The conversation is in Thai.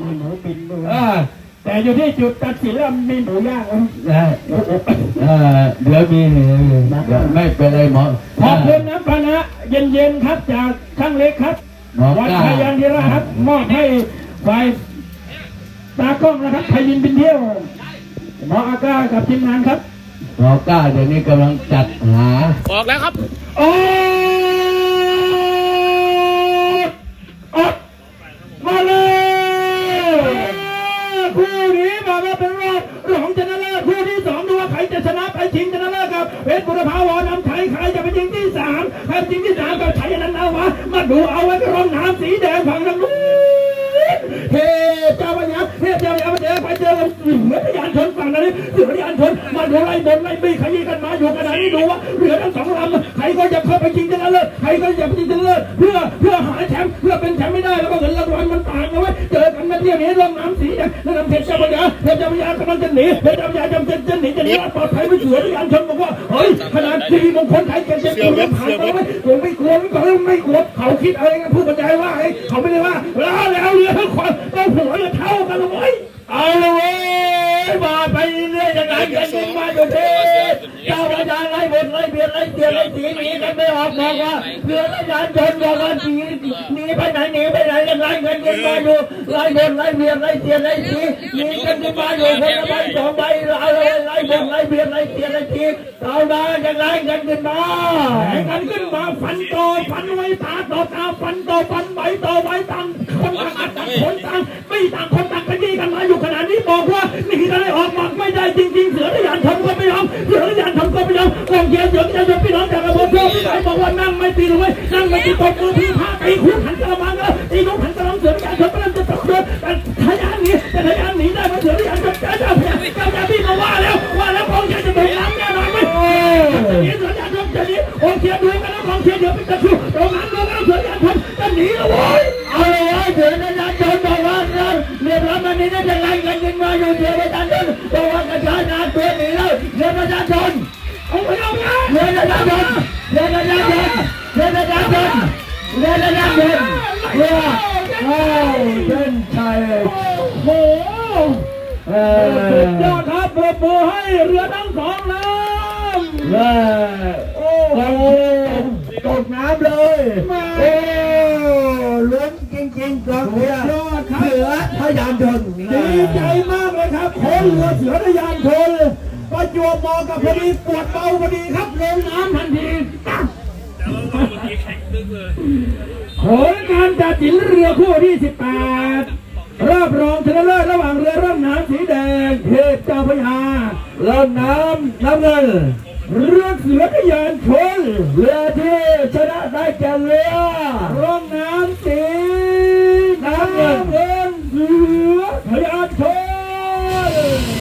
มีหมูบินด้วยอ่าแต่อยู่ที่จุดตัดสินแล้วมีหมูย่างเอ่อเอ่อเดี๋ยวมีเดี๋ยวไม่เป็นไรหมอขอบคุณนะปานะเย็นๆครับจากช่างเล็กครับหมอวัดกล้าพยัญชนะครับ มอบให้ฝ่ายตากล้องนะครับไทยยินบินเที่ยวหมออาก้ากับทีมงานครับหมอกล้าเดี๋ยวนี้กำลังจัดหาออกแล้วครับโอ้อามใครไปชิงที่สามก็ใช้นั้นเอาวะมาดูเอาไว้ก็รองน้ำสีแดงฝั่งนั่นู้นเฮ้เจ้าปัญญาเฮ้เจ้าปัญญาไปเจอไปเจอเหมือพยานชนฝั่งนั้นเสือพยานชนมาดูไล่บนไล่บี้ขยี้กันมาอยู่กันไหนนี่ดูว่าเรือทั้งสองลำใครก็จะเข้าไปชิงชนะเลิศใครก็จะไปชิงชนะเลิศเพื่อเพื่อหาแชมป์เพื่อเป็นแชมป์ไม่ได้แล้วก็เงินรางวัลมัน เจอกันมาเที่ยวนี้ลงน้ำสีแดงแล้วนำเพชรเจ้าพระยาเพชรเจ้าพระยากำลังจะหนีเพชรเจ้าพระยาจำเป็นจะหนีจะหนีรอดปลอดภัยไม่เสือพยานชนบอกว่าเฮ้ยขนาดที่มงคลไทยเกิดจะกลัวผ่านไปไม่กลัวไม่กลัวไม่กลัวไม่กลัวเขาคิดอะไรกันผู้บรรยายว่าไอ้เขาไม่ได้ว่าแล้วแล้วเรือทั้งคนต้องหัวจะเท่ากันเลยเอาเลยเว้ยมาไปเรื่อยยังไงกันยิงมาอยู่ที่เจ้าประจานไล่บนไล่เบียดไล่เตียนไล่ตีหนีกันไม่ออกบอกว่าเรื่อระยานชนบอกว่าหนีหนีไปไหนหนีไปไหนกันไล่กันยิงมาอยู่ไล่บนไล่เบียดไล่เตียนไล่ตีหนีกันยิงมาอยู่คนละใบสองใบไล่ไล่บนไล่เบียดไล่เตียนไล่ตีเอาได้ยังไงกันขึ้นมาแข่งกันขึ้นมาฟันโตฟันไว้ตาต่อตาฟันโตฟันใบต่อใบต่างคนต่างอัดต่างคนต่างไม่ต่างคนต่างกันยี่กันมาอยู่ขนาดนี้บอกว่าหนีกันได้ออกมาไม่ได้จริงๆเสือระยานทำก็ไม่ยอมเสือระยานทำก็ไม่ยอมกองเชียร์เสือระยานทำพี่น้อง คู่หันกระมังแล้วตีลูกหันกระมังเสือระยานทำก็เริ่มจะตกเสือแต่ทะยานหนีแต่ทะยานหนีได้ไหมเสือระยานทำเจ้าเจ้าพี่เจ้าเจ้าพี่มาว่าแล้วว่าแล้วกองเชียร์จะโดนน้ำแน่นอนไหมหนีเสือระยานทำจะหนีกองเชียร์ดูกันแล้วกองเชียร์เดี๋ยวเป็นตะคิวตรงนั้นดูกันแล้วเสือระยานทำจะหนีแล้วโว้ยเอาเลยเสือระยานทำบอกว่าเราเรียบร้อยมันนี่น่าจะไล่กันยิงมาอยู่เสือระยานทำบอกว่ากระชากนาตัวหนีแล้วเสือระยานเอาไปเอาไปเสือระยานทำเสือระยานทำเสือระยาน เสือระยานทำเพื่อเข้าเส้นชัยโอ้โหเอสุดยอดครับปรบมือให้เรือทั้งสองลำเออโอ้โหตกน้ำเลยโอ้ล้นจริงๆกองเชียร์ยอดเสือพยานชนดีใจมากเลยครับคนเรือเสือทยานชนประจวบเหมอกับพอดีปวดเบาพอดีครับลงน้ำทันที ผลการจัดสินเรือคู่ที่ 18 รอบรองชนะเลิศระหว่างเรือร่องน้ำสีแดงเทพเจ้าพญาเริ่มน้ำน้ำเงินเรือเสือขยานชนเรือที่ชนะได้แก่เรือร่องน้ำสี